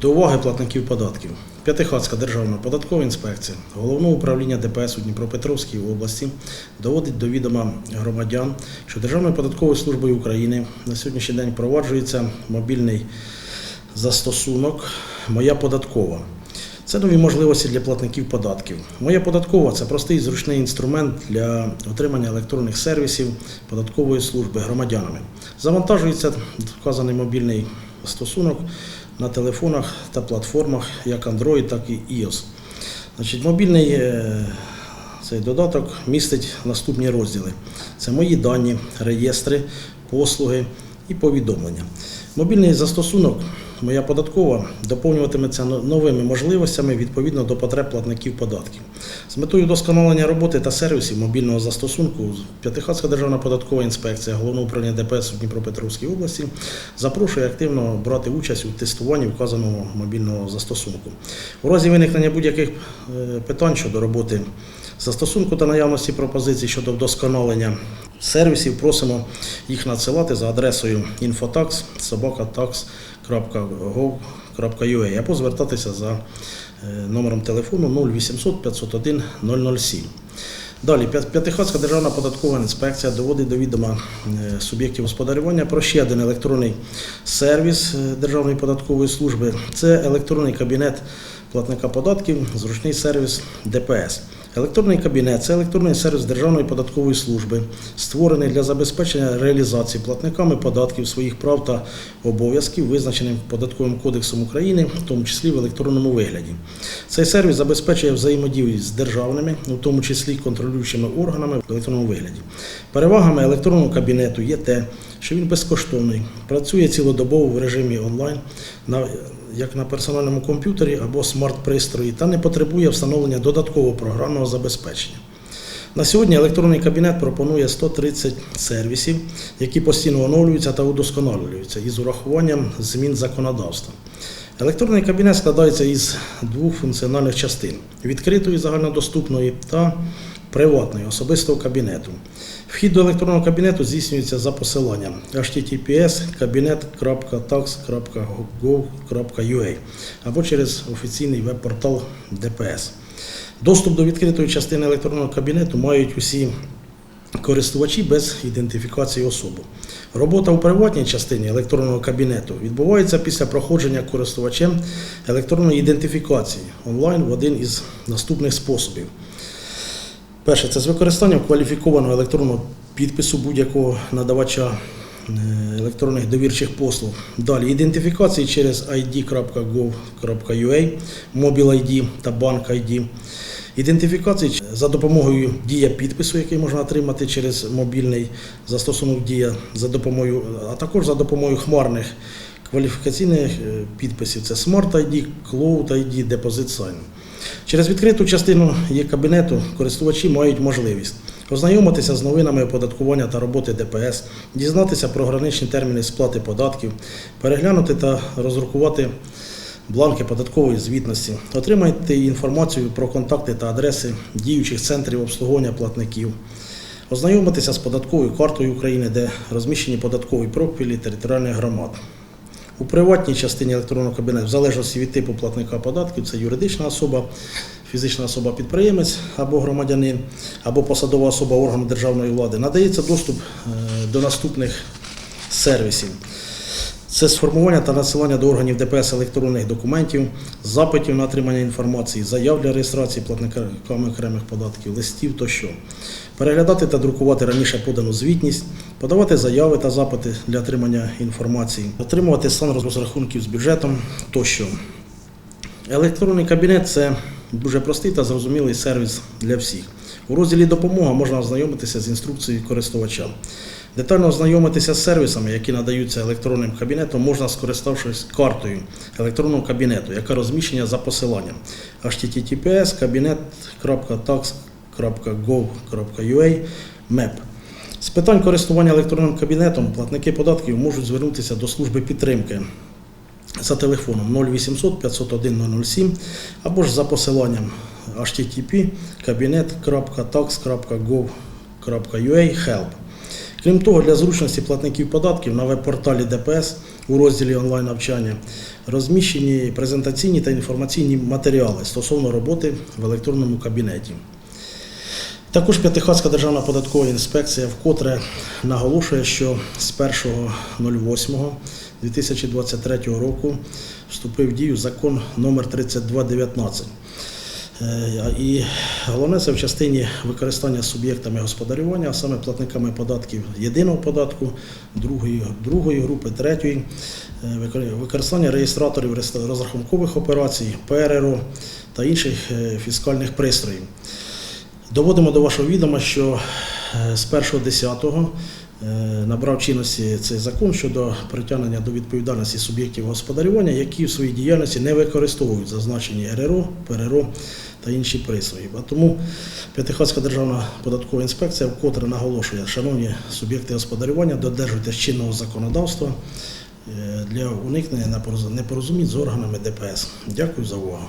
До уваги платників податків. П'ятихатська державна податкова інспекція Головного управління ДПС у Дніпропетровській області доводить до відома громадян, що Державною податковою службою України на сьогоднішній день впроваджується мобільний застосунок Моя податкова. Це нові можливості для платників податків. Моя податкова це простий зручний інструмент для отримання електронних сервісів податкової служби громадянами. Завантажується вказаний мобільний застосунок на телефонах та платформах як Android, так і iOS. Значить, мобільний е, цей додаток містить наступні розділи: це мої дані, реєстри, послуги і повідомлення. Мобільний застосунок Моя податкова доповнюватиметься новими можливостями відповідно до потреб платників податків. З метою вдосконалення роботи та сервісів мобільного застосунку П'ятихатська державна податкова інспекція Головного управління ДПС у Дніпропетровській області запрошує активно брати участь у тестуванні вказаного мобільного застосунку. У разі виникнення будь-яких е, питань щодо роботи застосунку та наявності пропозицій щодо вдосконалення сервісів, просимо їх надсилати за адресою infotax собaka.tax.gov.ua або звертатися за е, номером телефону 0800 501 007. Далі, П'ят- П'ятихатська державна податкова інспекція доводить до відома е, суб'єктів господарювання про ще один електронний сервіс е, Державної податкової служби. Це електронний кабінет платника податків, зручний сервіс ДПС. Електронний кабінет це електронний сервіс Державної податкової служби, створений для забезпечення реалізації платниками податків своїх прав та обов'язків, визначеним Податковим кодексом України, в тому числі в електронному вигляді. Цей сервіс забезпечує взаємодію з державними, у тому числі контролюючими органами в електронному вигляді. Перевагами електронного кабінету є те, що він безкоштовний, працює цілодобово в режимі онлайн, на, як на персональному комп'ютері або смарт-пристрої, та не потребує встановлення додаткового програмного забезпечення. На сьогодні електронний кабінет пропонує 130 сервісів, які постійно оновлюються та удосконалюються із урахуванням змін законодавства. Електронний кабінет складається із двох функціональних частин: відкритої загальнодоступної та приватної особистого кабінету. Вхід до електронного кабінету здійснюється за посиланням https kabinet.tax.gov.ua або через офіційний веб-портал ДПС. Доступ до відкритої частини електронного кабінету мають усі користувачі без ідентифікації особи. Робота у приватній частині електронного кабінету відбувається після проходження користувачем електронної ідентифікації онлайн в один із наступних способів. Перше, це з використанням кваліфікованого електронного підпису будь-якого надавача е, електронних довірчих послуг. Далі ідентифікації через id.gov.ua, Mobile ID та Bank ID. Ідентифікації за допомогою дія підпису, який можна отримати через мобільний застосунок дія, за допомогою, а також за допомогою хмарних кваліфікаційних е, підписів. Це Smart ID, Cloud ID, Deposit Sign. Через відкриту частину є кабінету користувачі мають можливість ознайомитися з новинами оподаткування та роботи ДПС, дізнатися про граничні терміни сплати податків, переглянути та розрахувати бланки податкової звітності, отримайте інформацію про контакти та адреси діючих центрів обслуговування платників, ознайомитися з податковою картою України, де розміщені податкові профілі територіальних громад. У приватній частині електронного кабінету, в залежності від типу платника податків, це юридична особа, фізична особа-підприємець або громадянин, або посадова особа органу державної влади, надається доступ е, до наступних сервісів. Це сформування та надсилання до органів ДПС електронних документів, запитів на отримання інформації, заяв для реєстрації платниками окремих податків, листів тощо. Переглядати та друкувати раніше подану звітність, подавати заяви та запити для отримання інформації, отримувати стан розрахунків з бюджетом тощо. Електронний кабінет це дуже простий та зрозумілий сервіс для всіх. У розділі Допомога можна ознайомитися з інструкцією користувача. Детально ознайомитися з сервісами, які надаються електронним кабінетом, можна скориставшись картою електронного кабінету, яка розміщена за посиланням https kabinet.tax.gov.ua MEP. З питань користування електронним кабінетом платники податків можуть звернутися до служби підтримки за телефоном 0800 501 007 або ж за посиланням http kabinet.tax.gov.ua help. Крім того, для зручності платників податків на веб-порталі ДПС у розділі онлайн-навчання розміщені презентаційні та інформаційні матеріали стосовно роботи в електронному кабінеті. Також П'ятихатська державна податкова інспекція вкотре наголошує, що з 1.08.2023 року вступив в дію закон номер 3219. Е, І головне це в частині використання суб'єктами господарювання, а саме платниками податків єдиного податку, другої, другої групи, третьої, е, використання реєстраторів розрахункових операцій, ПРРО та інших е, фіскальних пристроїв. Доводимо до вашого відома, що е, з 1.10 е, набрав чинності цей закон щодо притягнення до відповідальності суб'єктів господарювання, які в своїй діяльності не використовують зазначені РРО, ПРРО та інші пристрої. А тому П'ятихатська державна податкова інспекція вкотре наголошує, шановні суб'єкти господарювання, додержуйтесь чинного законодавства е, для уникнення непороз- непорозумінь з органами ДПС. Дякую за увагу.